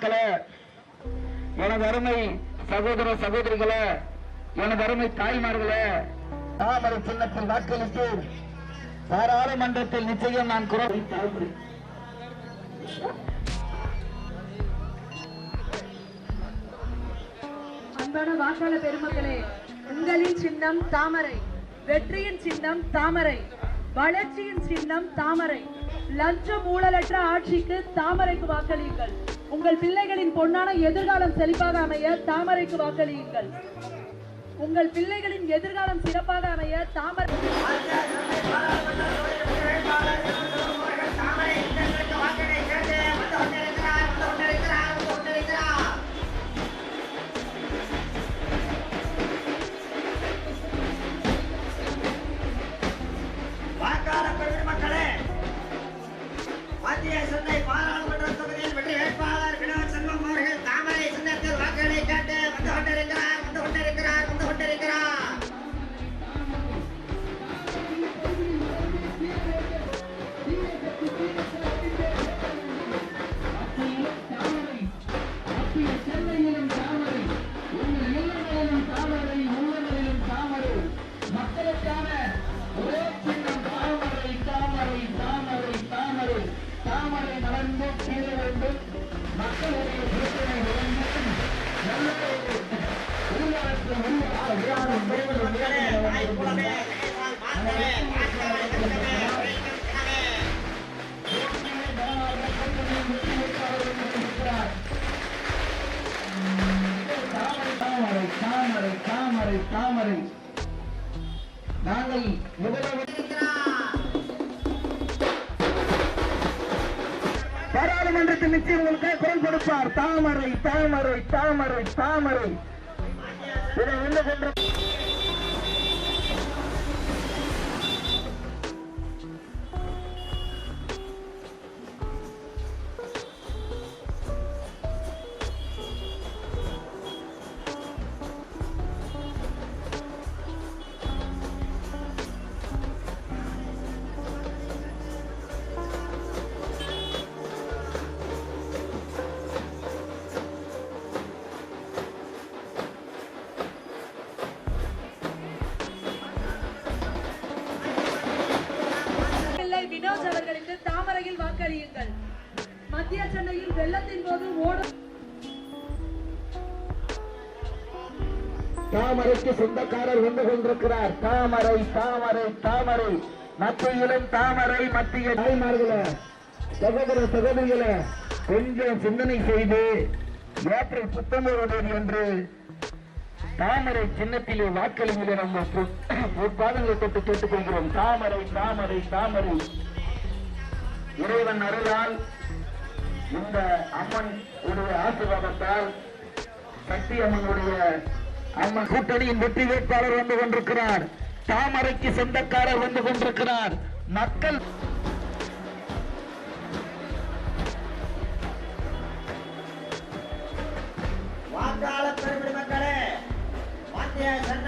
பெருமக்களே எனது அருமை சகோதர சகோதரிகளே எனது அருமை தாய்மார்களே தாமரை சின்னத்தில் வாக்களித்து பாராளுமன்றத்தில் நிச்சயம் நான் குரல் அன்பான வாக்காளர் பெருமக்களே உங்களின் சின்னம் தாமரை வெற்றியின் சின்னம் தாமரை வளர்ச்சியின் சின்னம் தாமரை லஞ்சம் ஊழலற்ற ஆட்சிக்கு தாமரைக்கு வாக்களியுங்கள். உங்கள் பிள்ளைகளின் பொன்னான எதிர்காலம் செழிப்பாக அமைய தாமரைக்கு வாக்களியுங்கள். உங்கள் பிள்ளைகளின் எதிர்காலம் சிறப்பாக அமைய தாமரை தாமரை நாங்கள் முதல்வர். பாராளுமன்றத்தில் நிச்சயம் உங்களுக்கு குரல் கொடுப்பார். தாமரை தாமரை தாமரை தாமரை. இதை என்ன சொல்ற அவர்களுக்கு வாக்களியுங்கள். மத்திய சென்னையில் வெள்ளத்தின் போது ஓடும் தாமரைக்கு சொந்தக்காரர் வந்து கொண்டிருக்கிறார். தாமரை தாமரை தாமரை. மத்தியிலும் தாமரை மத்திய தாய்மார்கள சகோதர சகோதரிகளை கொஞ்சம் சிந்தனை செய்து ஏப்ரல் பத்தொன்பதாம் தேதி என்று தாமரை சின்னத்திலே வாக்களிகளை நம்ம பாதங்களை தொட்டு கேட்டுக்கொள்கிறோம். தாமரை தாமரை தாமரை. இறைவன் அருளால் இந்த அம்மன் உடைய ஆசீர்வாதத்தால் சக்தி அம்மனுடைய அம்மன் கூட்டணியின் வெற்றி வேட்பாளர் வந்து கொண்டிருக்கிறார். தாமரைக்கு சொந்தக்காரர் வந்து கொண்டிருக்கிறார். மக்கள் வாக்காளர் பெருமக்களே மத்திய சென்னை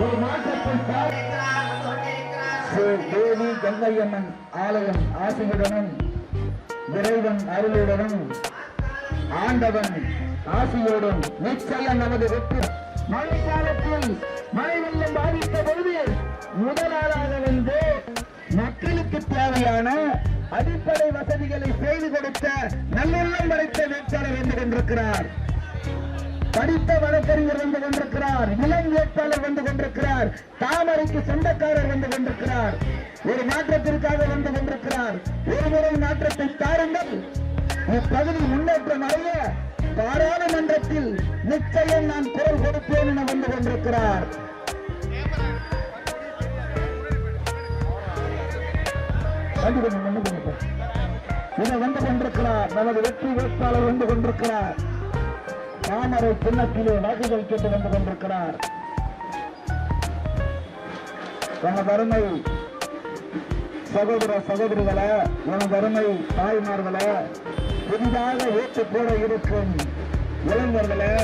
ஒரு மாற்றத்தில் தேவி கங்கையம்மன் ஆலயம் ஆசியுடனும் இறைவன் அருளுடனும் ஆண்டவன் ஆசியோடும் நிச்சயம் நமது வெற்றி. மழைக்காலத்தில் மழை வெள்ளம் பாதித்த பொழுது முதலாளாக வந்து மக்களுக்கு தேவையான அடிப்படை வசதிகளை செய்து கொடுத்த நல்லுள்ளம் படைத்த வேட்பாளர் வந்து கொண்டிருக்கிறார். படித்த வழக்கறிஞர் வந்து கொண்டிருக்கிறார் இளம் வேட்பாளர் வந்து கொண்டிருக்கிறார் தாமரைக்கு சொந்தக்காரர் வந்து கொண்டிருக்கிறார். ஒரு மாற்றத்திற்காக வந்து கொண்டிருக்கிறார். ஒரு முறை மாற்றத்தை தாருங்கள். இப்பகுதி முன்னேற்றம் அடைய பாராளுமன்றத்தில் நிச்சயம் நான் குரல் கொடுப்பேன் என வந்து கொண்டிருக்கிறார். வந்து இதை வந்து கொண்டிருக்கிறார். நமது வெற்றி வேட்பாளர் வந்து கொண்டிருக்கிறார். தாமரை சின்னத்திலே வாக்குகள் கேட்டு வந்து கொண்டிருக்கிறார். எனது அருமை சகோதர சகோதரிகளே எனது அருமை தாய்மார்களே புதிதாக ஏற்று போட இருக்கும் இளைஞர்களே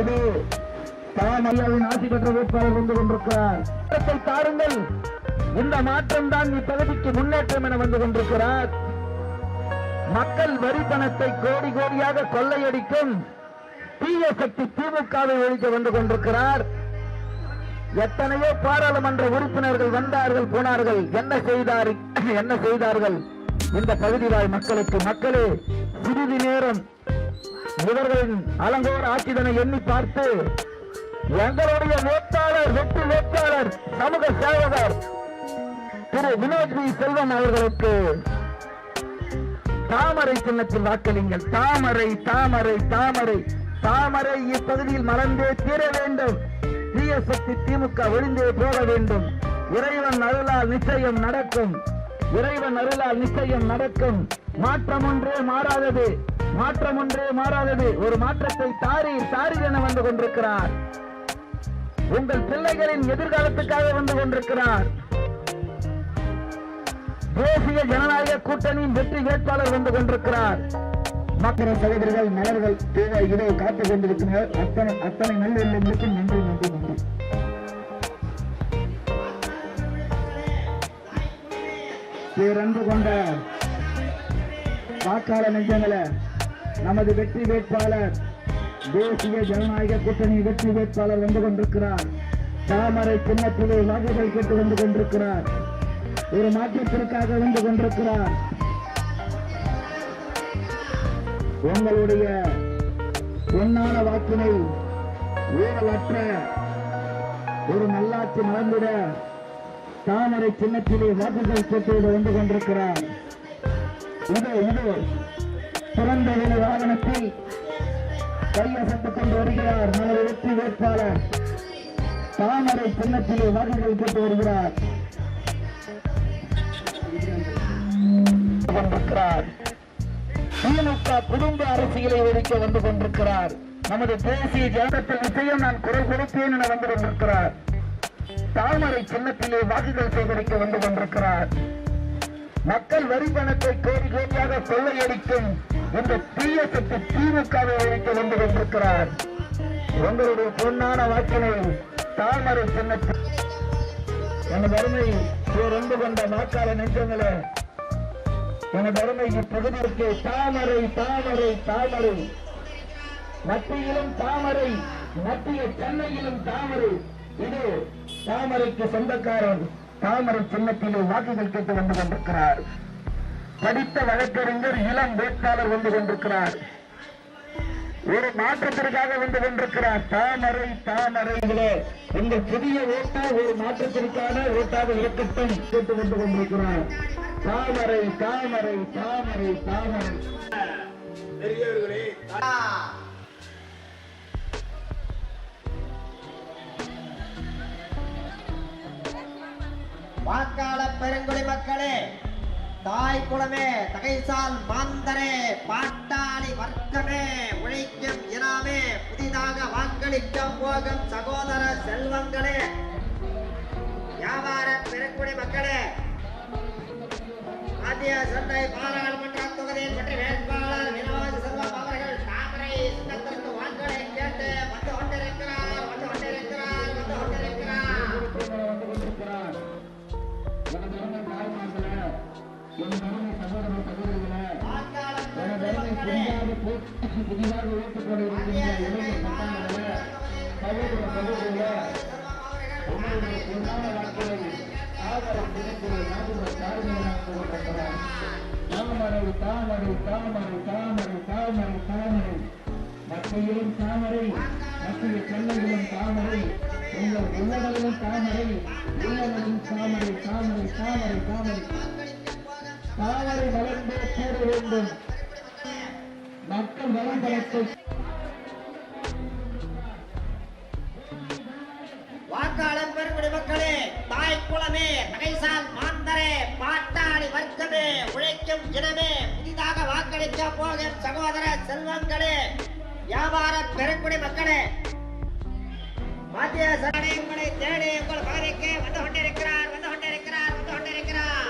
இது தாமையாவின் ஆட்சி பெற்ற வேட்பாளர் வந்து கொண்டிருக்கிறார். மாற்றத்தை தாருங்கள். இந்த மாற்றம் தான் இப்பகுதிக்கு முன்னேற்றம் என வந்து கொண்டிருக்கிறார். மக்கள் வரி பணத்தை கோடி கோடியாக கொள்ளையடிக்கும் தீய சக்தி திமுகவை ஒழிக்க வந்து கொண்டிருக்கிறார். எத்தனையோ பாராளுமன்ற உறுப்பினர்கள் வந்தார்கள் போனார்கள். என்ன செய்தார் என்ன செய்தார்கள்? இந்த பகுதி வாழ் மக்களுக்கு மக்களே சிறிது நேரம் இவர்களின் அலங்கோர ஆட்சிதனை எண்ணி பார்த்து எங்களுடைய வேட்பாளர் வெற்றி வேட்பாளர் சமூக சேவகர் திரு வினோத் செல்வன் அவர்களுக்கு தாமரை சின்னத்தில் வாக்களிங்கள். தாமரை தாமரை தாமரை. தாமரை இப்பகுதியில் மறந்தே தீர வேண்டும். தீய சக்தி திமுக ஒளிந்தே போக வேண்டும். இறைவன் அருளால் நிச்சயம் நடக்கும். இறைவன் அருளால் நிச்சயம் நடக்கும். மாற்றம் ஒன்றே மாறாதது. மாற்றம் ஒன்றே மாறாதது. ஒரு மாற்றத்தை தாரி தாரி என வந்து கொண்டிருக்கிறார். உங்கள் பிள்ளைகளின் எதிர்காலத்துக்காக வந்து கொண்டிருக்கிறார். தேசிய ஜனநாயக கூட்டணியின் வெற்றி வேட்பாளர் வந்து கொண்டிருக்கிறார். மக்கள் சகோதரர்கள் மலர்கள் தேவை இதை காத்துக் கொண்டிருக்கிறார் அத்தனை அத்தனை நல்லெண்ணங்களுக்கும் நன்றி நன்றி நன்றி. பேரன்பு கொண்ட வாக்காளர் நெஞ்சங்கள நமது வெற்றி வேட்பாளர் தேசிய ஜனநாயக கூட்டணி வெற்றி வேட்பாளர் வந்து கொண்டிருக்கிறார். தாமரை சின்னத்திலே வாக்குகள் கேட்டு வந்து கொண்டிருக்கிறார். ஒரு மாற்றத்திற்காக வந்து கொண்டிருக்கிறார். உங்களுடைய பொன்னான வாக்கினை ஊழலற்ற ஒரு நல்லாட்சி மறந்துட தாமரை சின்னத்திலே வாக்குகள் கேட்டு வந்து கொண்டிருக்கிறார். இது இது பிறந்த ஒரு வாகனத்தில் கையசத்துக் கொண்டு வருகிறார். நமது வெற்றி வேட்பாளர். தாமரை சின்னத்திலே வாக்குகள் கேட்டு வருகிறார். கொண்டிருக்கிறார். திமுக குடும்ப அரசியலை ஒழிக்க வந்து கொண்டிருக்கிறார். நமது தேசிய ஜனதத்தில் விஷயம் நான் குரல் கொடுப்பேன் என வந்து கொண்டிருக்கிறார். தாமரை சின்னத்திலே வாக்குகள் சேகரிக்க வந்து கொண்டிருக்கிறார். மக்கள் வரி பணத்தை கோடி கோடியாக கொள்ளையடிக்கும் இந்த தீய சக்தி திமுகவை ஒழிக்க வந்து கொண்டிருக்கிறார். உங்களுடைய பொன்னான வாக்கினை தாமரை சின்னத்தில் எனது அருமை பேரன்பு கொண்ட வாக்காள நெஞ்சங்களே எனது அருமை இப்பகுதிக்கு தாமரை தாமரை தாமரை. மத்தியிலும் தாமரை மத்திய சென்னையிலும் தாமரை. இது தாமரைக்கு சொந்தக்காரன் தாமரை சின்னத்திலே வாக்குகள் கேட்டு வந்து கொண்டிருக்கிறார். படித்த வழக்கறிஞர் இளம் வேட்பாளர் வந்து கொண்டிருக்கிறார். ஒரு மாற்றத்திற்காக வந்து கொண்டிருக்கிறார். தாமரை தாமரைகளே உங்கள் புதிய ஓட்டு ஒரு மாற்றத்திற்கான ஓட்டாக இருக்கட்டும் கேட்டு வந்து கொண்டிருக்கிறார். தாமரை தாமரை தாமரை தாமரை. வாக்காளர் பெருங்குடி மக்களே தாய் குலமே தகைசால் மாந்தரே பாட்டாளி வர்க்கமே உழைக்கும் இனாமே புதிதாக வாக்களிக்க போகும் சகோதர செல்வங்களே. வியாபார பெருக்குடி மக்களே மத்திய சந்தை பாராளுமன்ற தொகுதியின் வெற்றி வேட்பாளர் வினோத் என் அருமை சகோதர சகோதரிகளே பெருமக்களே அருமை புதிதாக புதிதாக ஓட்டுக் கொண்டிருக்கின்ற இளைய சட்டங்களே சகோதர சகோதரிகளே உங்களுடைய பொன்னான வாக்குகளை ஆதரவு தினத்தில் நாடுகிற தாழ்மையாக தாமரை தாமரை தாமரை தாமரை தாமரை தாமரை. மத்தியிலும் தாமரை மத்திய சென்னையிலும் தாமரை உங்கள் உள்ளடங்களும் தாமரை தாமரை தாமரை தாமரை தாமரை. தாமரை வளர்ந்தே கூற வேண்டும். மக்கள் வளம்பலத்தை வாக்காளர் பெருங்குடி மக்களே தாய் குளமே நகைசால் மாந்தரே பாட்டாளி வர்க்கமே உழைக்கும் இனமே புதிதாக வாக்களிக்க போகும் சகோதர செல்வங்களே வியாபார பெருங்குடி மக்களே. மத்திய சரணங்களை தேடி உங்கள் பகுதிக்கு வந்து கொண்டிருக்கிறார் வந்து கொண்டிருக்கிறார் வந்து கொண்டிருக்கிறார்.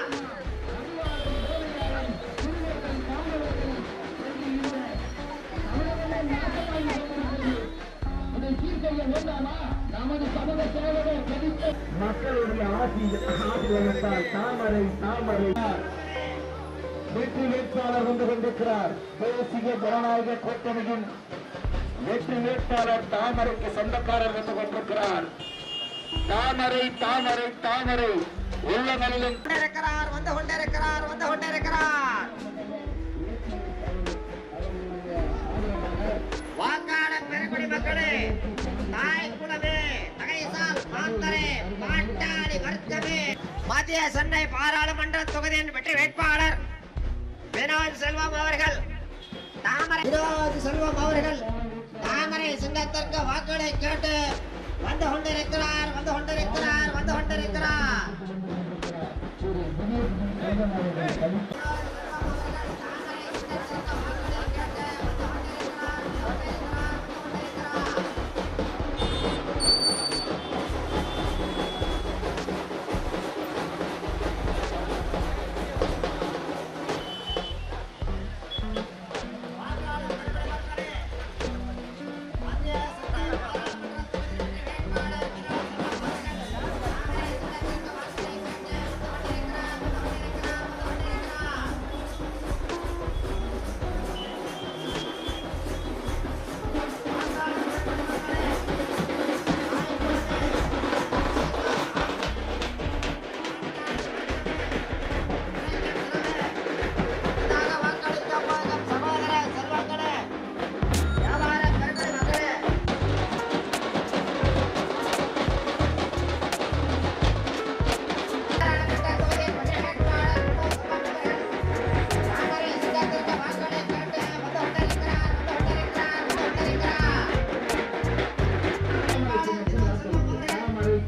மக்களுடைய ஆசி ஆசீர்வாதத்தால் தாமரை தாமரை வெற்றி வேட்பாளர் வந்து கொண்டிருக்கிறார் தேசிய ஜனநாயக கூட்டணியின் வெற்றி வேட்பாளர் தாமரைக்கு சொந்தக்காரர் வந்து கொண்டிருக்கிறார் தாமரை தாமரை தாமரை உள்ளங்களிலும் வந்து கொண்டிருக்கிறார் வந்து கொண்டிருக்கிறார் வாக்காளர் பெருங்குடி மக்களே மத்திய சென்னை பாராளுமன்ற தொகுதியின் வெற்றி வேட்பாளர் வினோத் செல்வம் அவர்கள். தாமரை வினோத் செல்வம் அவர்கள். தாமரை சின்னத்திற்கு வாக்களை கேட்டு வந்து கொண்டிருக்கிறார் வந்து கொண்டிருக்கிறார் வந்து கொண்டிருக்கிறார்.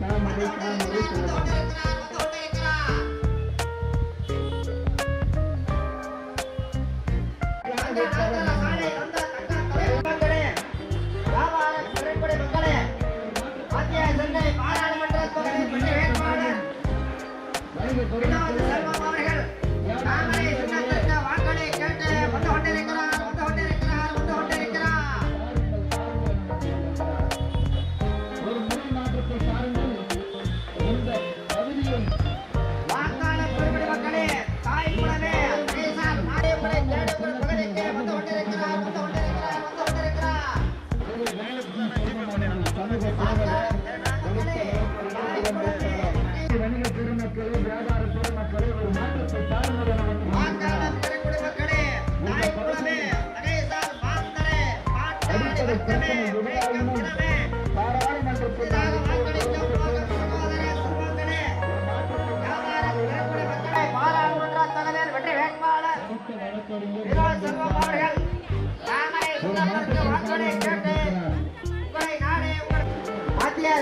然后你可以看到，没。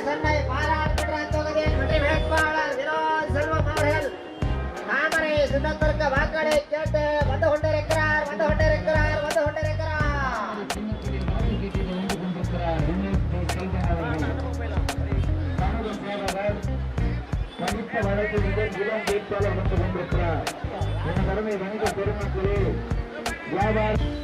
சென்னை பாராளுமன்ற தொகுதியின் வெற்றி வேட்பாளர் வினோத் செல்வம் அவர்கள் தாமரை சின்னத்திற்கு வாக்குகளை படித்த வழக்கில் இளம் வேட்பாளர் வந்து கொண்டிருக்கிறார். என் கடமை வணிக பெருமக்களே வியாபாரம்